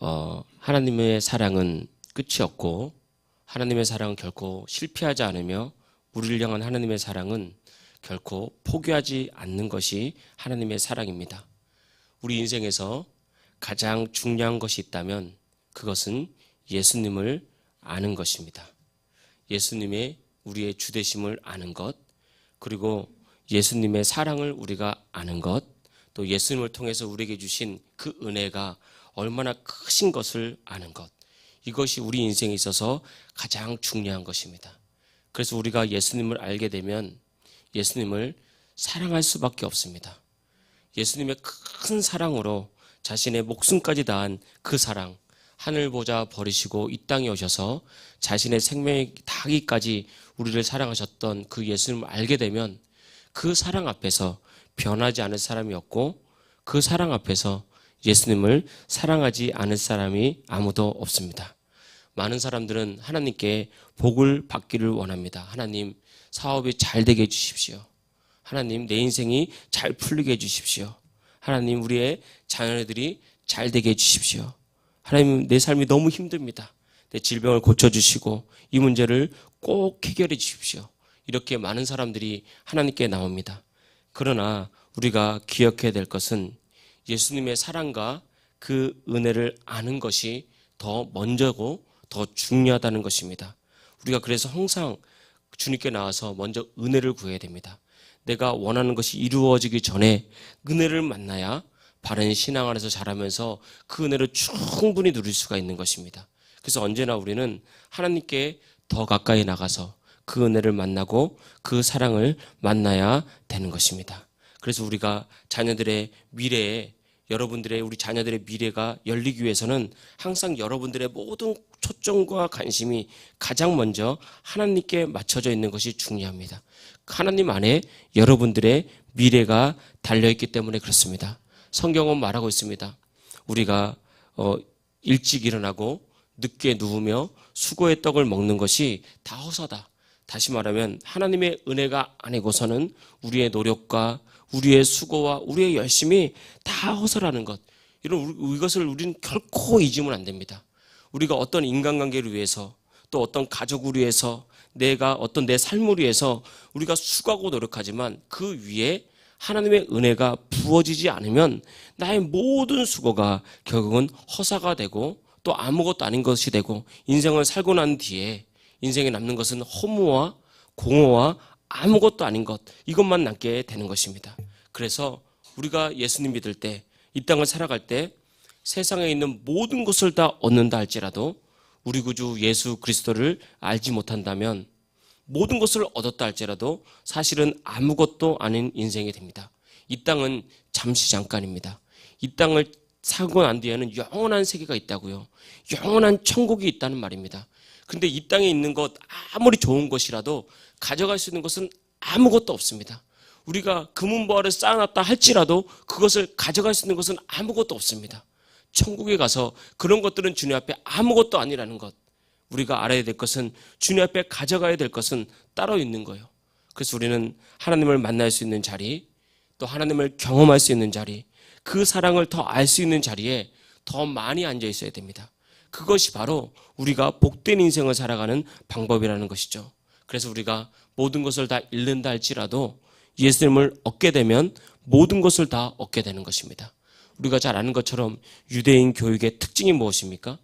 어, 하나님의 사랑은 끝이 없고 하나님의 사랑은 결코 실패하지 않으며 우리를 향한 하나님의 사랑은 결코 포기하지 않는 것이 하나님의 사랑입니다. 우리 인생에서 가장 중요한 것이 있다면 그것은 예수님을 아는 것입니다. 예수님의 우리의 주되심을 아는 것, 그리고 예수님의 사랑을 우리가 아는 것, 또 예수님을 통해서 우리에게 주신 그 은혜가 얼마나 크신 것을 아는 것. 이것이 우리 인생에 있어서 가장 중요한 것입니다. 그래서 우리가 예수님을 알게 되면 예수님을 사랑할 수밖에 없습니다. 예수님의 큰 사랑으로 자신의 목숨까지 다한 그 사랑, 하늘 보자 버리시고 이 땅에 오셔서 자신의 생명이 다하기까지 우리를 사랑하셨던 그 예수님을 알게 되면 그 사랑 앞에서 변하지 않을 사람이 없고 그 사랑 앞에서 예수님을 사랑하지 않을 사람이 아무도 없습니다. 많은 사람들은 하나님께 복을 받기를 원합니다. 하나님, 사업이 잘 되게 해주십시오. 하나님, 내 인생이 잘 풀리게 해주십시오. 하나님, 우리의 자녀들이 잘 되게 해주십시오. 하나님, 내 삶이 너무 힘듭니다. 내 질병을 고쳐주시고 이 문제를 꼭 해결해 주십시오. 이렇게 많은 사람들이 하나님께 나옵니다. 그러나 우리가 기억해야 될 것은 예수님의 사랑과 그 은혜를 아는 것이 더 먼저고 더 중요하다는 것입니다. 우리가 그래서 항상 주님께 나와서 먼저 은혜를 구해야 됩니다. 내가 원하는 것이 이루어지기 전에 은혜를 만나야 바른 신앙 안에서 자라면서 그 은혜를 충분히 누릴 수가 있는 것입니다. 그래서 언제나 우리는 하나님께 더 가까이 나가서 그 은혜를 만나고 그 사랑을 만나야 되는 것입니다. 그래서 우리가 자녀들의 미래에 여러분들의 우리 자녀들의 미래가 열리기 위해서는 항상 여러분들의 모든 초점과 관심이 가장 먼저 하나님께 맞춰져 있는 것이 중요합니다. 하나님 안에 여러분들의 미래가 달려 있기 때문에 그렇습니다. 성경은 말하고 있습니다. 우리가 어, 일찍 일어나고 늦게 누우며 수고의 떡을 먹는 것이 다 허사다. 다시 말하면 하나님의 은혜가 아니고서는 우리의 노력과 우리의 수고와 우리의 열심이 다 허설하는 것. 이런 이것을 우리는 결코 잊으면 안 됩니다. 우리가 어떤 인간관계를 위해서 또 어떤 가족을 위해서 내가 어떤 내 삶을 위해서 우리가 수고하고 노력하지만 그 위에 하나님의 은혜가 부어지지 않으면 나의 모든 수고가 결국은 허사가 되고 또 아무것도 아닌 것이 되고 인생을 살고 난 뒤에 인생에 남는 것은 허무와 공허와 아무것도 아닌 것 이것만 남게 되는 것입니다. 그래서 우리가 예수님 믿을 때 이 땅을 살아갈 때 세상에 있는 모든 것을 다 얻는다 할지라도 우리 구주 예수 그리스도를 알지 못한다면 모든 것을 얻었다 할지라도 사실은 아무것도 아닌 인생이 됩니다. 이 땅은 잠시 잠깐입니다. 이 땅을 살고 난 뒤에는 영원한 세계가 있다고요. 영원한 천국이 있다는 말입니다. 근데 이 땅에 있는 것 아무리 좋은 것이라도 가져갈 수 있는 것은 아무것도 없습니다. 우리가 금은보화를 쌓아놨다 할지라도 그것을 가져갈 수 있는 것은 아무것도 없습니다. 천국에 가서 그런 것들은 주님 앞에 아무것도 아니라는 것. 우리가 알아야 될 것은 주님 앞에 가져가야 될 것은 따로 있는 거예요. 그래서 우리는 하나님을 만날 수 있는 자리, 또 하나님을 경험할 수 있는 자리, 그 사랑을 더 알 수 있는 자리에 더 많이 앉아 있어야 됩니다. 그것이 바로 우리가 복된 인생을 살아가는 방법이라는 것이죠. 그래서 우리가 모든 것을 다 잃는다 할지라도 예수님을 얻게 되면 모든 것을 다 얻게 되는 것입니다. 우리가 잘 아는 것처럼 유대인 교육의 특징이 무엇입니까?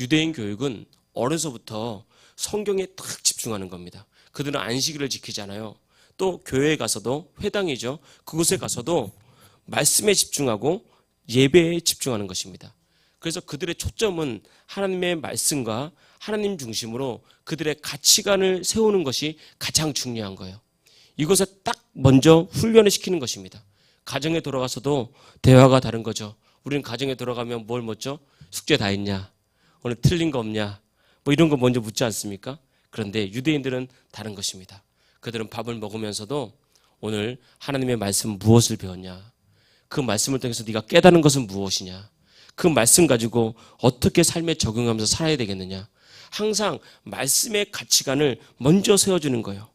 유대인 교육은 어려서부터 성경에 딱 집중하는 겁니다. 그들은 안식일을 지키잖아요. 또 교회에 가서도 회당이죠. 그곳에 가서도 말씀에 집중하고 예배에 집중하는 것입니다. 그래서 그들의 초점은 하나님의 말씀과 하나님 중심으로 그들의 가치관을 세우는 것이 가장 중요한 거예요. 이것을 딱 먼저 훈련을 시키는 것입니다. 가정에 돌아가서도 대화가 다른 거죠. 우리는 가정에 돌아가면 뭘 묻죠? 숙제 다 했냐? 오늘 틀린 거 없냐? 뭐 이런 거 먼저 묻지 않습니까? 그런데 유대인들은 다른 것입니다. 그들은 밥을 먹으면서도 오늘 하나님의 말씀 무엇을 배웠냐? 그 말씀을 통해서 네가 깨달은 것은 무엇이냐? 그 말씀 가지고 어떻게 삶에 적용하면서 살아야 되겠느냐? 항상 말씀의 가치관을 먼저 세워주는 거예요.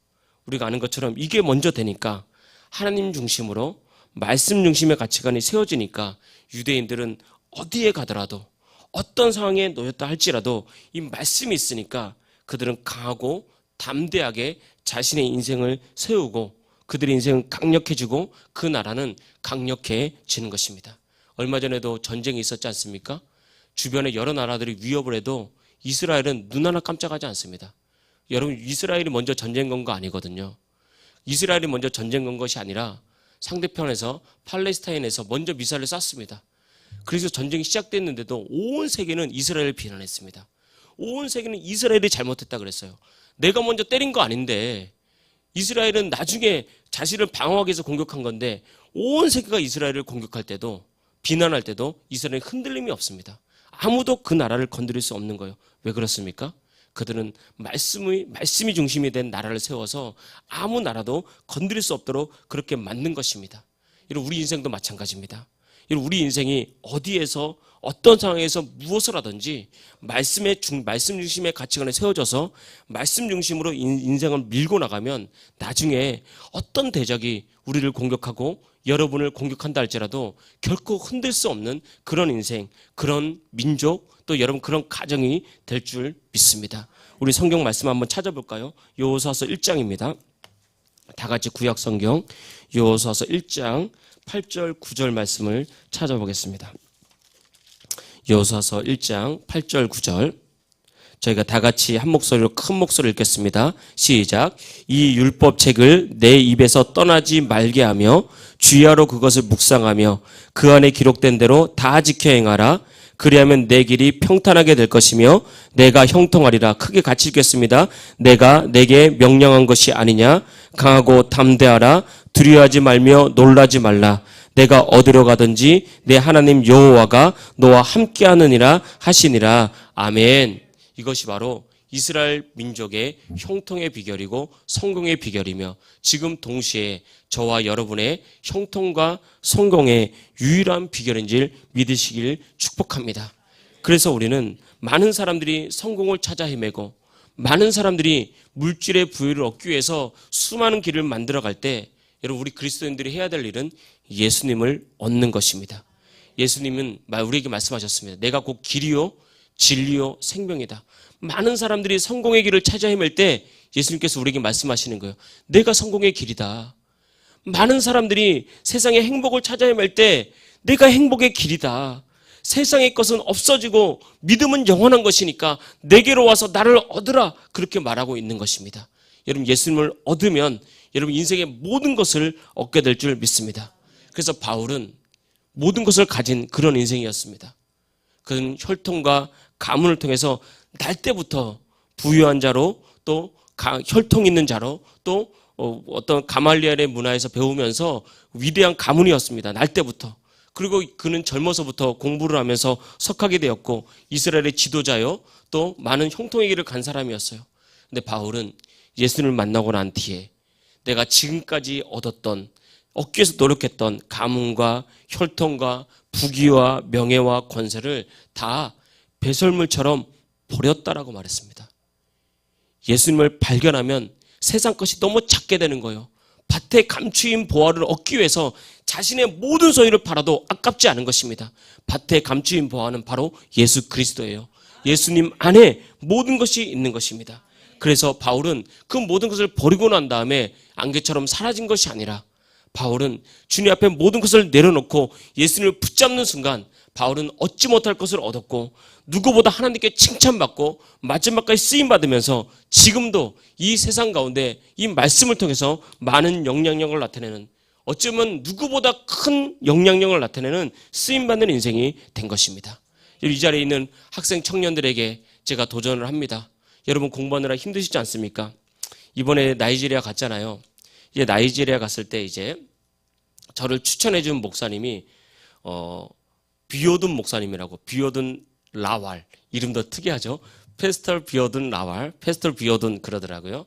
우리가 아는 것처럼 이게 먼저 되니까 하나님 중심으로 말씀 중심의 가치관이 세워지니까 유대인들은 어디에 가더라도 어떤 상황에 놓였다 할지라도 이 말씀이 있으니까 그들은 강하고 담대하게 자신의 인생을 세우고 그들의 인생은 강력해지고 그 나라는 강력해지는 것입니다. 얼마 전에도 전쟁이 있었지 않습니까? 주변에 여러 나라들이 위협을 해도 이스라엘은 눈 하나 깜짝하지 않습니다. 여러분 이스라엘이 먼저 전쟁 건 거 아니거든요. 이스라엘이 먼저 전쟁 건 것이 아니라 상대편에서 팔레스타인에서 먼저 미사일을 쐈습니다. 그래서 전쟁이 시작됐는데도 온 세계는 이스라엘을 비난했습니다. 온 세계는 이스라엘이 잘못했다 그랬어요. 내가 먼저 때린 거 아닌데 이스라엘은 나중에 자신을 방어하기 위해서 공격한 건데 온 세계가 이스라엘을 공격할 때도 비난할 때도 이스라엘은 흔들림이 없습니다. 아무도 그 나라를 건드릴 수 없는 거예요. 왜 그렇습니까? 그들은 말씀의 말씀이 중심이 된 나라를 세워서 아무 나라도 건드릴 수 없도록 그렇게 만든 것입니다. 이런 우리 인생도 마찬가지입니다. 이런 우리 인생이 어디에서 어떤 상황에서 무엇을 하든지 말씀의 중 말씀 중심의 가치관에 세워져서 말씀 중심으로 인- 인생을 밀고 나가면 나중에 어떤 대적이 우리를 공격하고 여러분을 공격한다 할지라도 결코 흔들 수 없는 그런 인생, 그런 민족, 또 여러분 그런 가정이 될 줄 믿습니다. 우리 성경 말씀 한번 찾아볼까요? 요호사서 1장입니다. 다 같이 구약 성경 요호사서 1장 8절 9절 말씀을 찾아보겠습니다. 요호사서 1장 8절 9절 저희가 다 같이 한 목소리로 큰 목소리를 읽겠습니다. 시작. 이 율법 책을 내 입에서 떠나지 말게 하며 주야로 그것을 묵상하며 그 안에 기록된 대로 다 지켜 행하라. 그리하면 내 길이 평탄하게 될 것이며 내가 형통하리라. 크게 같이 읽겠습니다. 내가 내게 명령한 것이 아니냐. 강하고 담대하라. 두려워하지 말며 놀라지 말라. 내가 어디로 가든지 내 하나님 여호와가 너와 함께하느니라 하시니라. 아멘. 이것이 바로 이스라엘 민족의 형통의 비결이고 성공의 비결이며 지금 동시에 저와 여러분의 형통과 성공의 유일한 비결인 줄 믿으시길 축복합니다. 그래서 우리는 많은 사람들이 성공을 찾아 헤매고 많은 사람들이 물질의 부유를 얻기 위해서 수많은 길을 만들어 갈 때 여러분 우리 그리스도인들이 해야 될 일은 예수님을 얻는 것입니다. 예수님은 우리에게 말씀하셨습니다. 내가 곧 길이요 진리요 생명이다. 많은 사람들이 성공의 길을 찾아 헤맬 때 예수님께서 우리에게 말씀하시는 거예요. 내가 성공의 길이다. 많은 사람들이 세상의 행복을 찾아 헤맬 때 내가 행복의 길이다. 세상의 것은 없어지고 믿음은 영원한 것이니까 내게로 와서 나를 얻으라. 그렇게 말하고 있는 것입니다. 여러분 예수님을 얻으면 여러분 인생의 모든 것을 얻게 될 줄 믿습니다. 그래서 바울은 모든 것을 가진 그런 인생이었습니다. 그는 혈통과 가문을 통해서 날 때부터 부유한 자로 또 가- 혈통 있는 자로 또 어, 어떤 가말리엘의 문화에서 배우면서 위대한 가문이었습니다. 날 때부터. 그리고 그는 젊어서부터 공부를 하면서 석하게 되었고 이스라엘의 지도자요 또 많은 형통의 길을 간 사람이었어요. 근데 바울은 예수님을 만나고 난 뒤에 내가 지금까지 얻었던 얻기 위해서 노력했던 가문과 혈통과 부귀와 명예와 권세를 다 배설물처럼 버렸다라고 말했습니다. 예수님을 발견하면 세상 것이 너무 작게 되는 거예요. 밭에 감추인 보화를 얻기 위해서 자신의 모든 소유를 팔아도 아깝지 않은 것입니다. 밭에 감추인 보화는 바로 예수 그리스도예요. 예수님 안에 모든 것이 있는 것입니다. 그래서 바울은 그 모든 것을 버리고 난 다음에 안개처럼 사라진 것이 아니라 바울은 주님 앞에 모든 것을 내려놓고 예수님을 붙잡는 순간 바울은 얻지 못할 것을 얻었고 누구보다 하나님께 칭찬받고 마지막까지 쓰임 받으면서 지금도 이 세상 가운데 이 말씀을 통해서 많은 영향력을 나타내는 어쩌면 누구보다 큰 영향력을 나타내는 쓰임 받는 인생이 된 것입니다. 이 자리에 있는 학생 청년들에게 제가 도전을 합니다. 여러분 공부하느라 힘드시지 않습니까? 이번에 나이지리아 갔잖아요. 이제 나이지리아 갔을 때 이제 저를 추천해 준 목사님이 어 비오든 목사님이라고 비오든 라왈 이름도 특이하죠. 페스털 비오든 라왈, 페스털 비오든 그러더라고요.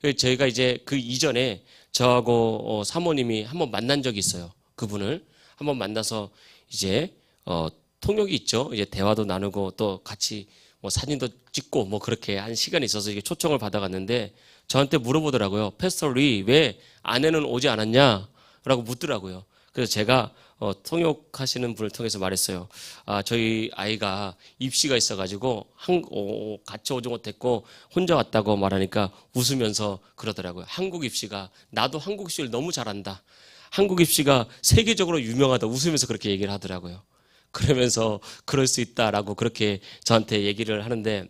그래서 저희가 이제 그 이전에 저하고 어, 사모님이 한번 만난 적이 있어요. 그분을 한번 만나서 이제 어, 통역이 있죠. 이제 대화도 나누고 또 같이 뭐 사진도 찍고 뭐 그렇게 한 시간이 있어서 이게 초청을 받아갔는데 저한테 물어보더라고요. 페스터 리 왜 아내는 오지 않았냐? 라고 묻더라고요. 그래서 제가 어, 통역하시는 분을 통해서 말했어요. 아, 저희 아이가 입시가 있어가지고 한, 어, 같이 오지 못했고 혼자 왔다고 말하니까 웃으면서 그러더라고요. 한국 입시가 나도 한국 입시를 너무 잘한다. 한국 입시가 세계적으로 유명하다. 웃으면서 그렇게 얘기를 하더라고요. 그러면서 그럴 수 있다라고 그렇게 저한테 얘기를 하는데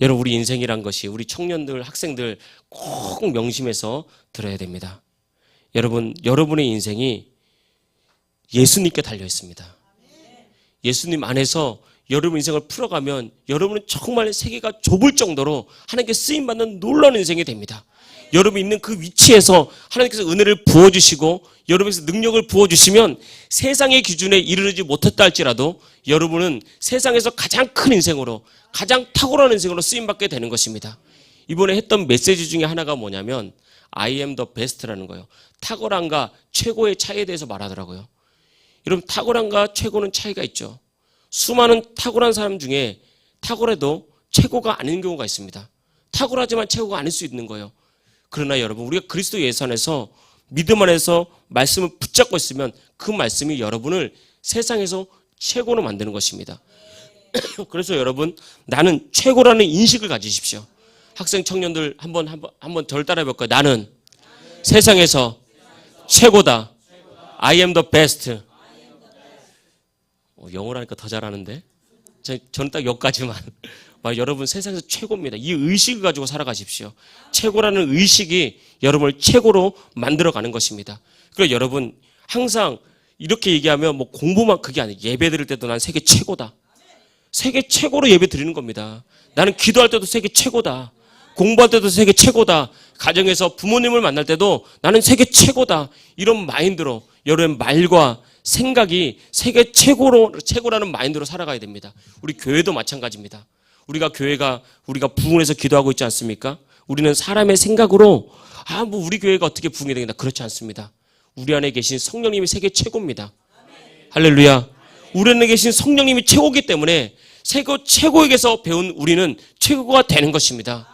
여러분 우리 인생이란 것이 우리 청년들 학생들 꼭 명심해서 들어야 됩니다. 여러분 여러분의 인생이 예수님께 달려 있습니다. 예수님 안에서 여러분 인생을 풀어가면 여러분은 정말 세계가 좁을 정도로 하나님께 쓰임 받는 놀라운 인생이 됩니다. 여러분 있는 그 위치에서 하나님께서 은혜를 부어 주시고 여러분께서 능력을 부어 주시면 세상의 기준에 이르지 못했다 할지라도 여러분은 세상에서 가장 큰 인생으로 가장 탁월한 인생으로 쓰임 받게 되는 것입니다. 이번에 했던 메시지 중에 하나가 뭐냐면 I am the best라는 거예요. 탁월함과 최고의 차이에 대해서 말하더라고요. 여러분 탁월함과 최고는 차이가 있죠. 수많은 탁월한 사람 중에 탁월해도 최고가 아닌 경우가 있습니다. 탁월하지만 최고가 아닐 수 있는 거예요. 그러나 여러분 우리가 그리스도 예수 안에서 믿음 안에서 말씀을 붙잡고 있으면 그 말씀이 여러분을 세상에서 최고로 만드는 것입니다. 그래서 여러분 나는 최고라는 인식을 가지십시오. 학생 청년들 한번 한번 한번 덜 따라해 볼까요? 나는 세상에서 최고다. I am the best. 어, 영어로 하니까 더 잘하는데. 저, 저는 딱 여기까지만. 막 여러분 세상에서 최고입니다. 이 의식을 가지고 살아가십시오. 최고라는 의식이 여러분을 최고로 만들어가는 것입니다. 그리고 여러분 항상 이렇게 얘기하면 뭐 공부만 그게 아니에요. 예배 드릴 때도 난 세계 최고다. 세계 최고로 예배 드리는 겁니다. 나는 기도할 때도 세계 최고다. 공부할 때도 세계 최고다. 가정에서 부모님을 만날 때도 나는 세계 최고다. 이런 마인드로 여러분 말과 생각이 세계 최고로 최고라는 마인드로 살아가야 됩니다. 우리 교회도 마찬가지입니다. 우리가 교회가 우리가 부흥해서 기도하고 있지 않습니까? 우리는 사람의 생각으로 아 뭐 우리 교회가 어떻게 부흥이 되겠다 그렇지 않습니다. 우리 안에 계신 성령님이 세계 최고입니다. 할렐루야. 우리 안에 계신 성령님이 최고기 때문에 세계 최고에게서 배운 우리는 최고가 되는 것입니다.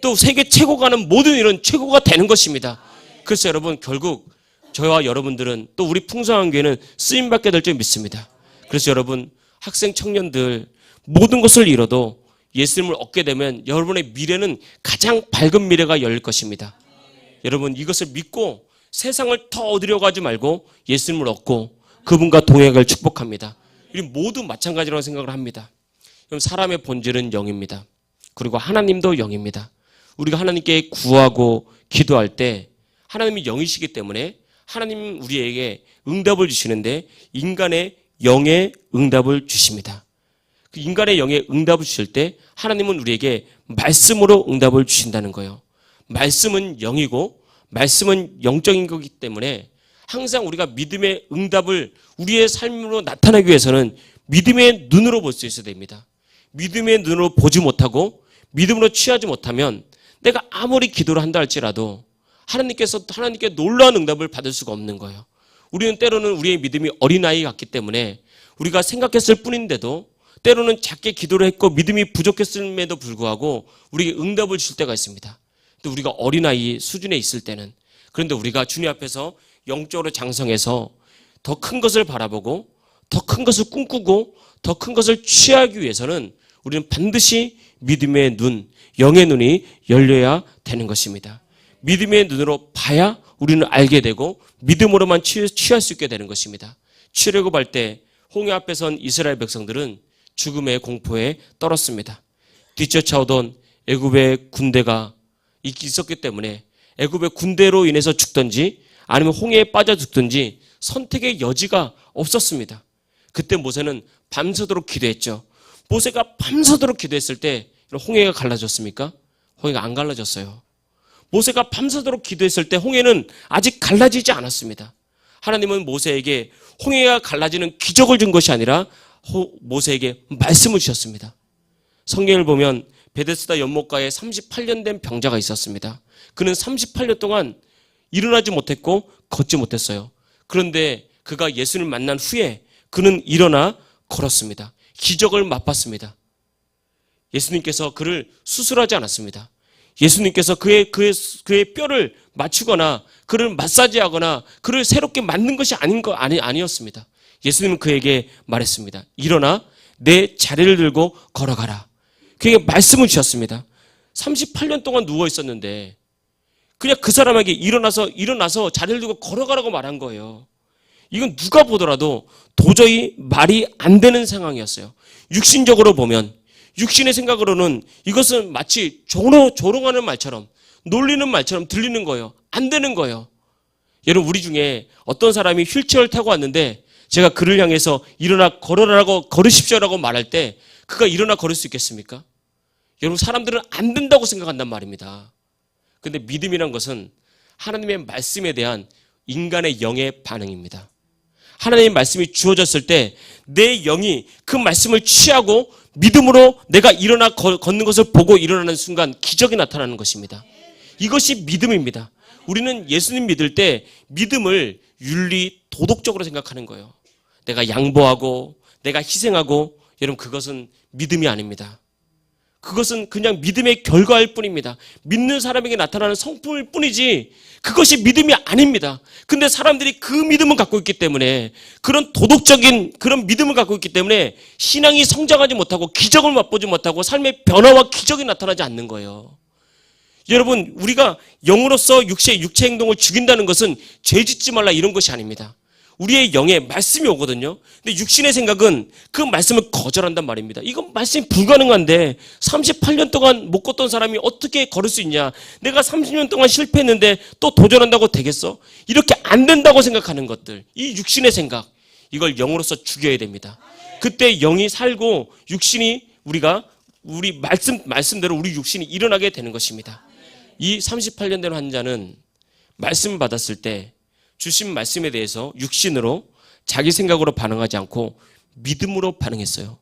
또 세계 최고가 하는 모든 일은 최고가 되는 것입니다. 그래서 여러분 결국 저와 여러분들은 또 우리 풍성한 교회는 쓰임 받게 될 줄 믿습니다. 그래서 여러분 학생 청년들 모든 것을 잃어도 예수님을 얻게 되면 여러분의 미래는 가장 밝은 미래가 열릴 것입니다. 여러분 이것을 믿고 세상을 더 얻으려 가지 말고 예수님을 얻고 그분과 동행을 축복합니다. 우리 모두 마찬가지라고 생각을 합니다. 그럼 사람의 본질은 영입니다. 그리고 하나님도 영입니다. 우리가 하나님께 구하고 기도할 때 하나님이 영이시기 때문에 하나님 우리에게 응답을 주시는데 인간의 영의 응답을 주십니다. 그 인간의 영의 응답을 주실 때 하나님은 우리에게 말씀으로 응답을 주신다는 거예요. 말씀은 영이고 말씀은 영적인 거기 때문에 항상 우리가 믿음의 응답을 우리의 삶으로 나타나기 위해서는 믿음의 눈으로 볼 수 있어야 됩니다. 믿음의 눈으로 보지 못하고 믿음으로 취하지 못하면 내가 아무리 기도를 한다 할지라도 하나님께서 하나님께 놀라운 응답을 받을 수가 없는 거예요. 우리는 때로는 우리의 믿음이 어린아이 같기 때문에 우리가 생각했을 뿐인데도 때로는 작게 기도를 했고 믿음이 부족했음에도 불구하고 우리에게 응답을 줄 때가 있습니다. 또 우리가 어린아이 수준에 있을 때는 그런데 우리가 주님 앞에서 영적으로 장성해서 더 큰 것을 바라보고 더 큰 것을 꿈꾸고 더 큰 것을 취하기 위해서는 우리는 반드시 믿음의 눈, 영의 눈이 열려야 되는 것입니다. 믿음의 눈으로 봐야 우리는 알게 되고 믿음으로만 취할 수 있게 되는 것입니다. 출애굽 할 때 홍해 앞에 선 이스라엘 백성들은 죽음의 공포에 떨었습니다. 뒤쫓아오던 애굽의 군대가 있었기 때문에 애굽의 군대로 인해서 죽든지 아니면 홍해에 빠져 죽든지 선택의 여지가 없었습니다. 그때 모세는 밤새도록 기도했죠. 모세가 밤새도록 기도했을 때 홍해가 갈라졌습니까? 홍해가 안 갈라졌어요. 모세가 밤새도록 기도했을 때 홍해는 아직 갈라지지 않았습니다. 하나님은 모세에게 홍해가 갈라지는 기적을 준 것이 아니라 모세에게 말씀을 주셨습니다. 성경을 보면 베데스다 연못가에 38년 된 병자가 있었습니다. 그는 38년 동안 일어나지 못했고 걷지 못했어요. 그런데 그가 예수를 만난 후에 그는 일어나 걸었습니다. 기적을 맛봤습니다. 예수님께서 그를 수술하지 않았습니다. 예수님께서 그의 그의 그의 뼈를 맞추거나 그를 마사지하거나 그를 새롭게 만든 것이 아닌 거 아니 아니었습니다. 예수님은 그에게 말했습니다. 일어나 내 자리를 들고 걸어가라. 그에게 말씀을 주셨습니다. 38년 동안 누워 있었는데 그냥 그 사람에게 일어나서 일어나서 자리를 들고 걸어가라고 말한 거예요. 이건 누가 보더라도 도저히 말이 안 되는 상황이었어요. 육신적으로 보면 육신의 생각으로는 이것은 마치 조롱, 조롱하는 말처럼 놀리는 말처럼 들리는 거예요. 안 되는 거예요. 여러분 우리 중에 어떤 사람이 휠체어를 타고 왔는데 제가 그를 향해서 일어나 걸어라고 걸으십시오라고 말할 때 그가 일어나 걸을 수 있겠습니까? 여러분 사람들은 안 된다고 생각한단 말입니다. 근데 믿음이란 것은 하나님의 말씀에 대한 인간의 영의 반응입니다. 하나님의 말씀이 주어졌을 때 내 영이 그 말씀을 취하고 믿음으로 내가 일어나 거- 걷는 것을 보고 일어나는 순간 기적이 나타나는 것입니다. 이것이 믿음입니다. 우리는 예수님 믿을 때 믿음을 윤리 도덕적으로 생각하는 거예요. 내가 양보하고 내가 희생하고 여러분 그것은 믿음이 아닙니다. 그것은 그냥 믿음의 결과일 뿐입니다. 믿는 사람에게 나타나는 성품일 뿐이지 그것이 믿음이 아닙니다. 근데 사람들이 그 믿음을 갖고 있기 때문에 그런 도덕적인 그런 믿음을 갖고 있기 때문에 신앙이 성장하지 못하고 기적을 맛보지 못하고 삶의 변화와 기적이 나타나지 않는 거예요. 여러분, 우리가 영으로서 육체, 육체 행동을 죽인다는 것은 죄 짓지 말라 이런 것이 아닙니다. 우리의 영에 말씀이 오거든요. 근데 육신의 생각은 그 말씀을 거절한단 말입니다. 이건 말씀이 불가능한데 38년 동안 못 걷던 사람이 어떻게 걸을 수 있냐? 내가 30년 동안 실패했는데 또 도전한다고 되겠어? 이렇게 안 된다고 생각하는 것들. 이 육신의 생각. 이걸 영으로서 죽여야 됩니다. 그때 영이 살고 육신이 우리가 우리 말씀 말씀대로 우리 육신이 일어나게 되는 것입니다. 이 38년 된 환자는 말씀을 받았을 때 주신 말씀에 대해서 육신으로 자기 생각으로 반응하지 않고 믿음으로 반응했어요.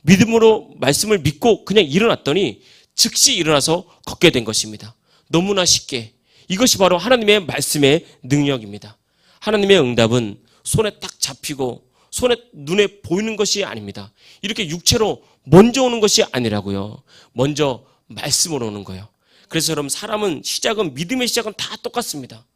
믿음으로 말씀을 믿고 그냥 일어났더니 즉시 일어나서 걷게 된 것입니다. 너무나 쉽게. 이것이 바로 하나님의 말씀의 능력입니다. 하나님의 응답은 손에 딱 잡히고 손에 눈에 보이는 것이 아닙니다. 이렇게 육체로 먼저 오는 것이 아니라고요. 먼저 말씀으로 오는 거예요. 그래서 여러분 사람은 시작은 믿음의 시작은 다 똑같습니다.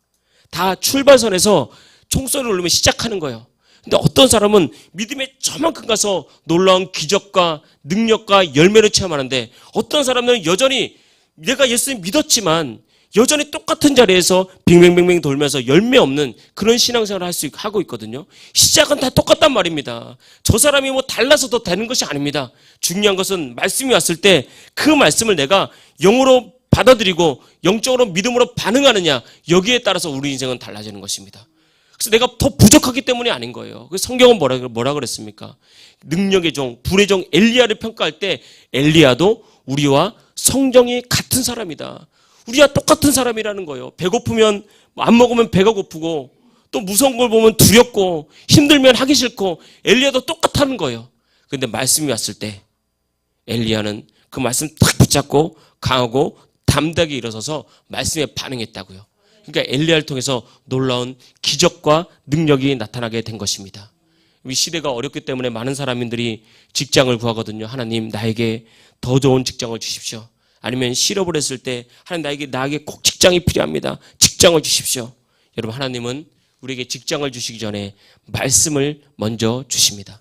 다 출발선에서 총소리를 울리면 시작하는 거예요. 근데 어떤 사람은 믿음의 저만큼 가서 놀라운 기적과 능력과 열매를 체험하는데 어떤 사람들은 여전히 내가 예수님 믿었지만 여전히 똑같은 자리에서 빙빙빙빙 돌면서 열매 없는 그런 신앙생활을 할 수 하고 있거든요. 시작은 다 똑같단 말입니다. 저 사람이 뭐 달라서 더 되는 것이 아닙니다. 중요한 것은 말씀이 왔을 때 그 말씀을 내가 영으로 받아들이고 영적으로 믿음으로 반응하느냐 여기에 따라서 우리 인생은 달라지는 것입니다. 그래서 내가 더 부족하기 때문이 아닌 거예요. 그래서 성경은 뭐라 뭐라 그랬습니까? 능력의 종, 불의 종 엘리야를 평가할 때 엘리야도 우리와 성정이 같은 사람이다. 우리와 똑같은 사람이라는 거예요. 배고프면 안 먹으면 배가 고프고 또 무서운 걸 보면 두렵고 힘들면 하기 싫고 엘리야도 똑같다는 거예요. 근데 말씀이 왔을 때 엘리야는 그 말씀 탁 붙잡고 강하고 담대하게 일어서서 말씀에 반응했다고요. 그러니까 엘리야를 통해서 놀라운 기적과 능력이 나타나게 된 것입니다. 이 시대가 어렵기 때문에 많은 사람들이 직장을 구하거든요. 하나님 나에게 더 좋은 직장을 주십시오. 아니면 실업을 했을 때 하나님 나에게 나에게 꼭 직장이 필요합니다. 직장을 주십시오. 여러분 하나님은 우리에게 직장을 주시기 전에 말씀을 먼저 주십니다.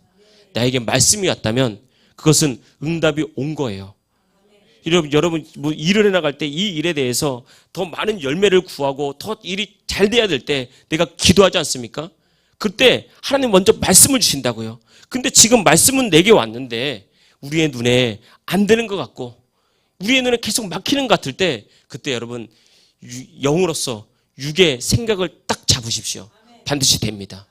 나에게 말씀이 왔다면 그것은 응답이 온 거예요. 여러분, 여러분 뭐 일을 해 나갈 때 이 일에 대해서 더 많은 열매를 구하고 더 일이 잘 돼야 될 때 내가 기도하지 않습니까? 그때 하나님 먼저 말씀을 주신다고요. 근데 지금 말씀은 내게 왔는데 우리의 눈에 안 되는 것 같고 우리의 눈에 계속 막히는 것 같을 때 그때 여러분 유- 영으로서 육의 생각을 딱 잡으십시오. 반드시 됩니다.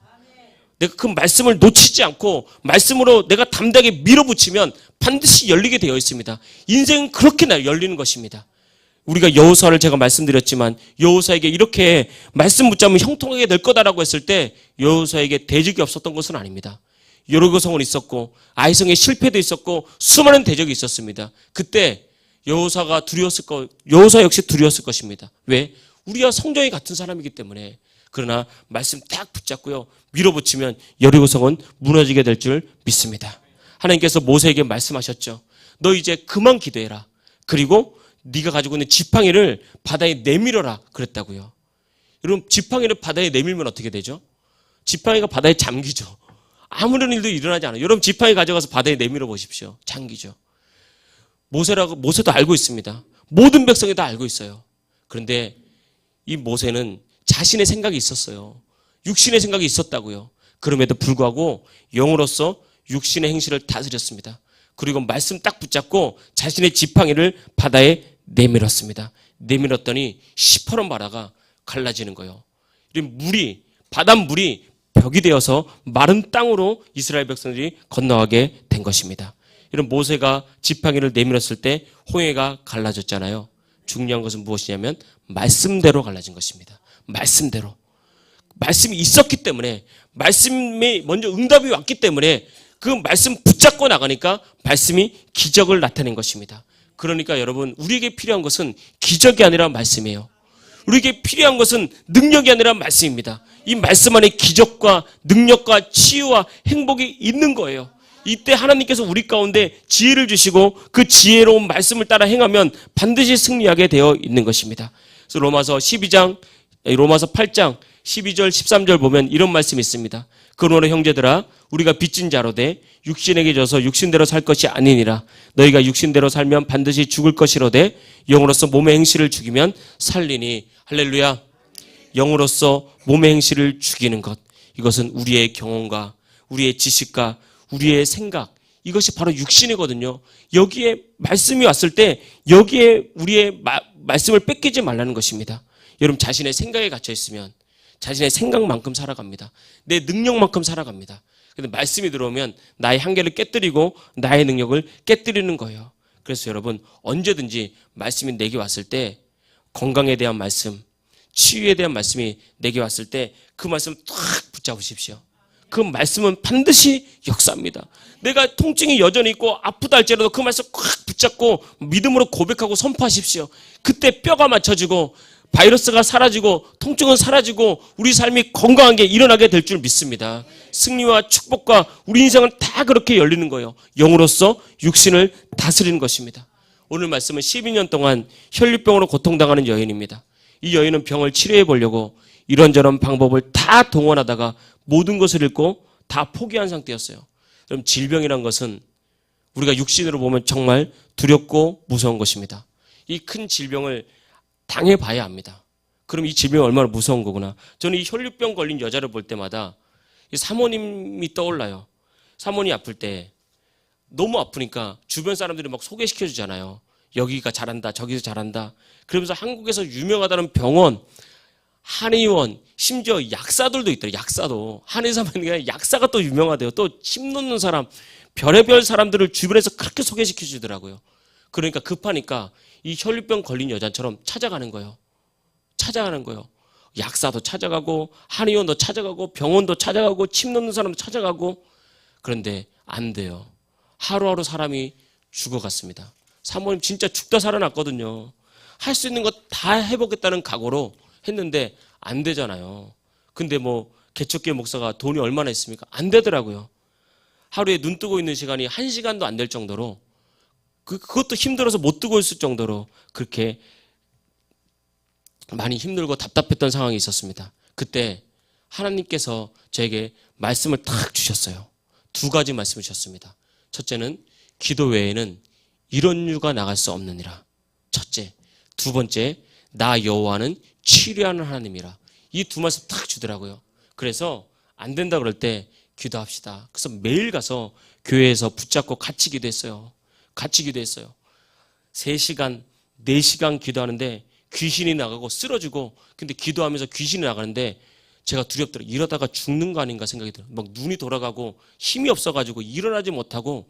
내가 그 말씀을 놓치지 않고 말씀으로 내가 담대하게 밀어붙이면 반드시 열리게 되어 있습니다. 인생은 그렇게 날 열리는 것입니다. 우리가 여호사를 제가 말씀드렸지만 여호사에게 이렇게 말씀 붙잡으면 형통하게 될 거다라고 했을 때 여호사에게 대적이 없었던 것은 아닙니다. 여로고성은 있었고 아이성의 실패도 있었고 수많은 대적이 있었습니다. 그때 여호사가 두려웠을 거 여호사 역시 두려웠을 것입니다. 왜? 우리와 성정이 같은 사람이기 때문에 그러나 말씀 딱 붙잡고요 밀어붙이면 여리고성은 무너지게 될 줄 믿습니다. 하나님께서 모세에게 말씀하셨죠. 너 이제 그만 기도해라. 그리고 네가 가지고 있는 지팡이를 바다에 내밀어라 그랬다고요. 여러분 지팡이를 바다에 내밀면 어떻게 되죠? 지팡이가 바다에 잠기죠. 아무런 일도 일어나지 않아요. 여러분 지팡이 가져가서 바다에 내밀어 보십시오. 잠기죠. 모세라고 모세도 알고 있습니다. 모든 백성이 다 알고 있어요. 그런데 이 모세는 자신의 생각이 있었어요. 육신의 생각이 있었다고요. 그럼에도 불구하고 영으로서 육신의 행실을 다스렸습니다. 그리고 말씀 딱 붙잡고 자신의 지팡이를 바다에 내밀었습니다. 내밀었더니 시퍼런 바다가 갈라지는 거예요. 이 물이 바닷물이 벽이 되어서 마른 땅으로 이스라엘 백성들이 건너가게 된 것입니다. 이런 모세가 지팡이를 내밀었을 때 홍해가 갈라졌잖아요. 중요한 것은 무엇이냐면 말씀대로 갈라진 것입니다. 말씀대로. 말씀이 있었기 때문에 말씀에 먼저 응답이 왔기 때문에 그 말씀 붙잡고 나가니까 말씀이 기적을 나타낸 것입니다. 그러니까 여러분 우리에게 필요한 것은 기적이 아니라 말씀이에요. 우리에게 필요한 것은 능력이 아니라 말씀입니다. 이 말씀 안에 기적과 능력과 치유와 행복이 있는 거예요. 이때 하나님께서 우리 가운데 지혜를 주시고 그 지혜로운 말씀을 따라 행하면 반드시 승리하게 되어 있는 것입니다. 그래서 로마서 12장, 로마서 8장 12절, 13절 보면 이런 말씀이 있습니다. 그러므로 형제들아 우리가 빚진 자로 돼 육신에게 져서 육신대로 살 것이 아니니라. 너희가 육신대로 살면 반드시 죽을 것이로되 영으로서 몸의 행실을 죽이면 살리니. 할렐루야. 영으로서 몸의 행실을 죽이는 것. 이것은 우리의 경험과 우리의 지식과 우리의 생각. 이것이 바로 육신이거든요. 여기에 말씀이 왔을 때 여기에 우리의 마- 말씀을 뺏기지 말라는 것입니다. 여러분 자신의 생각에 갇혀 있으면 자신의 생각만큼 살아갑니다. 내 능력만큼 살아갑니다. 근데 말씀이 들어오면 나의 한계를 깨뜨리고 나의 능력을 깨뜨리는 거예요. 그래서 여러분 언제든지 말씀이 내게 왔을 때 건강에 대한 말씀, 치유에 대한 말씀이 내게 왔을 때 그 말씀 탁 붙잡으십시오. 그 말씀은 반드시 역사합니다. 내가 통증이 여전히 있고 아프다 할지라도 그 말씀 꽉 붙잡고 믿음으로 고백하고 선포하십시오. 그때 뼈가 맞춰지고 바이러스가 사라지고 통증은 사라지고 우리 삶이 건강한 게 일어나게 될 줄 믿습니다. 승리와 축복과 우리 인생은 다 그렇게 열리는 거예요. 영으로서 육신을 다스리는 것입니다. 오늘 말씀은 12년 동안 혈류병으로 고통당하는 여인입니다. 이 여인은 병을 치료해 보려고 이런저런 방법을 다 동원하다가 모든 것을 잃고 다 포기한 상태였어요. 그럼 질병이란 것은 우리가 육신으로 보면 정말 두렵고 무서운 것입니다. 이 큰 질병을 당해봐야 합니다. 그럼 이 질병이 얼마나 무서운 거구나. 저는 이 혈류병 걸린 여자를 볼 때마다 이 사모님이 떠올라요. 사모님 아플 때 너무 아프니까 주변 사람들이 막 소개시켜 주잖아요. 여기가 잘한다, 저기서 잘한다. 그러면서 한국에서 유명하다는 병원, 한의원, 심지어 약사들도 있더라고요. 약사도. 한의사만 아니라 약사가 또 유명하대요. 또 침 놓는 사람, 별의별 사람들을 주변에서 그렇게 소개시켜 주더라고요. 그러니까 급하니까 이 혈류병 걸린 여자처럼 찾아가는 거예요. 찾아가는 거예요. 약사도 찾아가고 한의원도 찾아가고 병원도 찾아가고 침 놓는 사람도 찾아가고 그런데 안 돼요. 하루하루 사람이 죽어갔습니다. 사모님 진짜 죽다 살아났거든요. 할 수 있는 거 다 해보겠다는 각오로 했는데 안 되잖아요. 근데 뭐 개척교회 목사가 돈이 얼마나 있습니까? 안 되더라고요. 하루에 눈 뜨고 있는 시간이 한 시간도 안 될 정도로 그, 그것도 힘들어서 못 뜨고 있을 정도로 그렇게 많이 힘들고 답답했던 상황이 있었습니다. 그때 하나님께서 저에게 말씀을 탁 주셨어요. 두 가지 말씀을 주셨습니다. 첫째는 기도 외에는 이런 유가 나갈 수 없느니라. 첫째. 두 번째, 나 여호와는 치료하는 하나님이라. 이 두 말씀 탁 주더라고요. 그래서 안 된다 그럴 때 기도합시다. 그래서 매일 가서 교회에서 붙잡고 같이 기도했어요. 같이 기도했어요. 3시간, 4시간 기도하는데 귀신이 나가고 쓰러지고 근데 기도하면서 귀신이 나가는데 제가 두렵더라고요. 이러다가 죽는 거 아닌가 생각이 들어요. 막 눈이 돌아가고 힘이 없어가지고 일어나지 못하고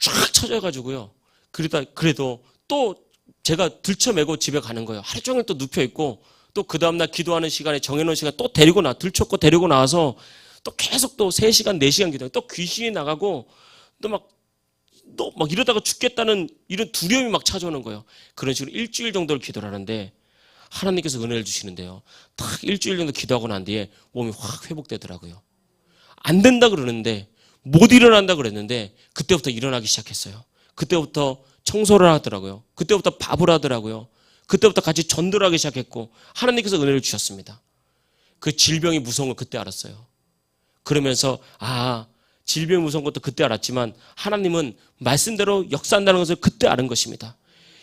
쫙 쳐져가지고요. 그러다 그래도 또 제가 들쳐매고 집에 가는 거예요. 하루 종일 또 눕혀 있고 또 그 다음 날 기도하는 시간에 정해놓은 시간 또 데리고 나 들쳤고 데리고 나와서 또 계속 또 3시간 4시간 기도 또 귀신이 나가고 또 막 또막 이러다가 죽겠다는 이런 두려움이 막 찾아오는 거예요. 그런 식으로 일주일 정도를 기도를 하는데 하나님께서 은혜를 주시는데요. 딱 일주일 정도 기도하고 난 뒤에 몸이 확 회복되더라고요. 안 된다 그러는데 못 일어난다 그랬는데 그때부터 일어나기 시작했어요. 그때부터 청소를 하더라고요. 그때부터 밥을 하더라고요. 그때부터 같이 전도하기 시작했고 하나님께서 은혜를 주셨습니다. 그 질병이 무서운 걸 그때 알았어요. 그러면서 아 질병이 무서운 것도 그때 알았지만 하나님은 말씀대로 역사한다는 것을 그때 아는 것입니다.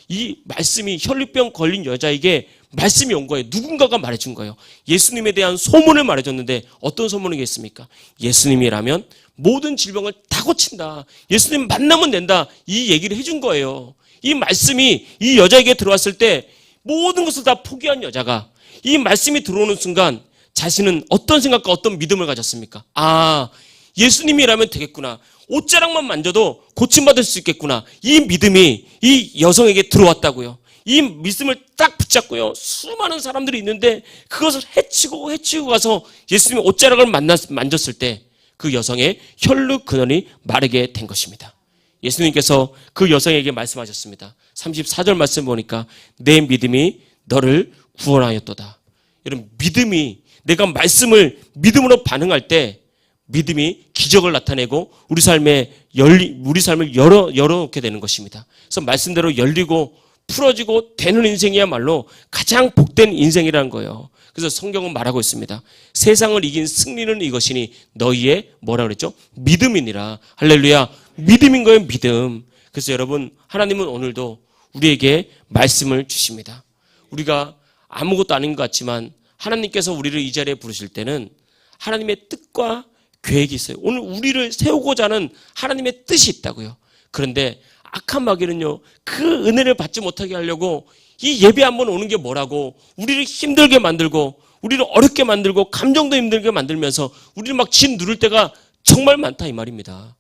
이 말씀이 혈류병 걸린 여자에게 말씀이 온 거예요. 누군가가 말해준 거예요. 예수님에 대한 소문을 말해줬는데 어떤 소문이겠습니까? 예수님이라면 모든 질병을 다 고친다. 예수님 만나면 된다. 이 얘기를 해준 거예요. 이 말씀이 이 여자에게 들어왔을 때 모든 것을 다 포기한 여자가 이 말씀이 들어오는 순간 자신은 어떤 생각과 어떤 믿음을 가졌습니까? 아, 예수님이라면 되겠구나. 옷자락만 만져도 고침받을 수 있겠구나. 이 믿음이 이 여성에게 들어왔다고요. 이 믿음을 딱 붙잡고요. 수많은 사람들이 있는데 그것을 해치고 해치고 가서 예수님의 옷자락을 만났, 만졌을 때 그 여성의 혈루 근원이 마르게 된 것입니다. 예수님께서 그 여성에게 말씀하셨습니다. 34절 말씀 보니까 내 믿음이 너를 구원하였도다. 여러분 믿음이 내가 말씀을 믿음으로 반응할 때 믿음이 기적을 나타내고 우리 삶에 열리 우리 삶을 열어 열어놓게 되는 것입니다. 그래서 말씀대로 열리고 풀어지고 되는 인생이야말로 가장 복된 인생이라는 거예요. 그래서 성경은 말하고 있습니다. 세상을 이긴 승리는 이것이니 너희의 뭐라 그랬죠? 믿음이니라. 할렐루야. 믿음인 거예요, 믿음. 그래서 여러분, 하나님은 오늘도 우리에게 말씀을 주십니다. 우리가 아무것도 아닌 것 같지만 하나님께서 우리를 이 자리에 부르실 때는 하나님의 뜻과 계획이 있어요. 오늘 우리를 세우고자 하는 하나님의 뜻이 있다고요. 그런데 악한 마귀는요, 그 은혜를 받지 못하게 하려고 이 예배 한번 오는 게 뭐라고 우리를 힘들게 만들고 우리를 어렵게 만들고 감정도 힘들게 만들면서 우리를 막 진 누를 때가 정말 많다 이 말입니다.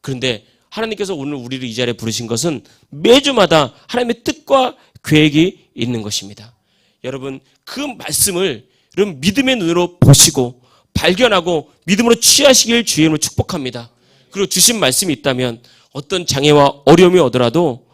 그런데 하나님께서 오늘 우리를 이 자리에 부르신 것은 매주마다 하나님의 뜻과 계획이 있는 것입니다. 여러분 그 말씀을 여러분 믿음의 눈으로 보시고 발견하고 믿음으로 취하시길 주의 이름으로 축복합니다. 그리고 주신 말씀이 있다면 어떤 장애와 어려움이 오더라도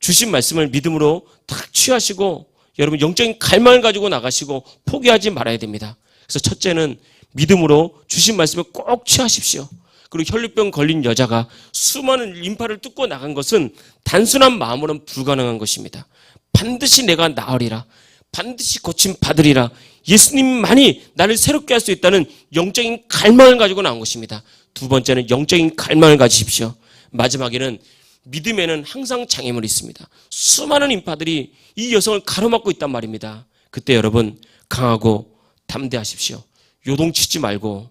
주신 말씀을 믿음으로 딱 취하시고 여러분 영적인 갈망을 가지고 나가시고 포기하지 말아야 됩니다. 그래서 첫째는 믿음으로 주신 말씀을 꼭 취하십시오. 그리고 혈류병 걸린 여자가 수많은 림파를 뚫고 나간 것은 단순한 마음으로는 불가능한 것입니다. 반드시 내가 나으리라. 반드시 고침 받으리라. 예수님만이 나를 새롭게 할 수 있다는 영적인 갈망을 가지고 나온 것입니다. 두 번째는 영적인 갈망을 가지십시오. 마지막에는 믿음에는 항상 장애물이 있습니다. 수많은 인파들이 이 여성을 가로막고 있단 말입니다. 그때 여러분 강하고 담대하십시오. 요동치지 말고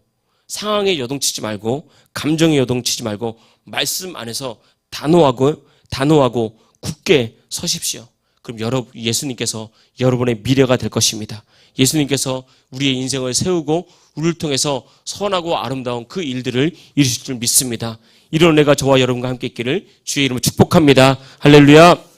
상황에 요동치지 말고 감정에 요동치지 말고 말씀 안에서 단호하고 단호하고 굳게 서십시오. 그럼 여러분 예수님께서 여러분의 미래가 될 것입니다. 예수님께서 우리의 인생을 세우고 우리를 통해서 선하고 아름다운 그 일들을 이루실 줄 믿습니다. 이런 은혜가 저와 여러분과 함께 있기를 주의 이름으로 축복합니다. 할렐루야.